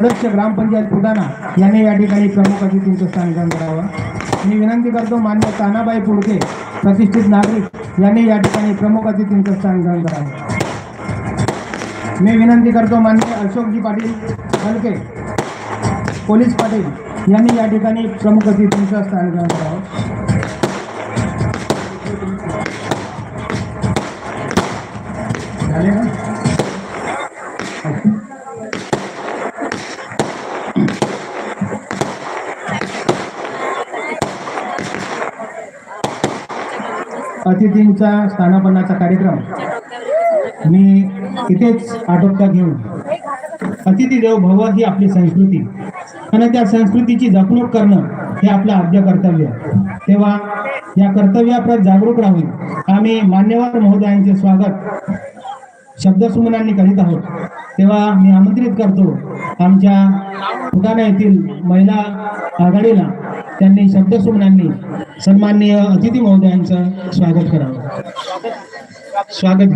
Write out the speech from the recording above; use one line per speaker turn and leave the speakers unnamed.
सदस्य ग्रामपंचायत फुटाणा यांनी या ठिकाणी प्रमुख अतिथींचं स्थान करावं. मी विनंती करतो मान्य तानाबाई पुडके प्रतिष्ठित नागरिक यांनी या ठिकाणी प्रमुख अतिथींचं स्थान करावं. मी विनंती करतो मान्य अशोकजी पाटील हलके पोलीस पाटील यांनी या ठिकाणी प्रमुख अतिथींचं स्थान करावं. झाले ना अतिथींचा स्थानापन्नाचा कार्यक्रम मी इथेच आटोपता घेऊन अतिथी देव भव ही आपली संस्कृती आणि त्या संस्कृतीची जपणूक करणं हे आपलं आद्य कर्तव्य तेव्हा या कर्तव्याप्रत जागरूक राहून आम्ही मान्यवर महोदयांचे स्वागत शब्दसुमनांनी करीत आहोत. तेव्हा मी आमंत्रित करतो आमच्या ठिकाणा येथील महिला आघाडीला त्यांनी शब्दसुमनांनी सन्माननीय अतिथी महोदयांचं स्वागत करावं. स्वागत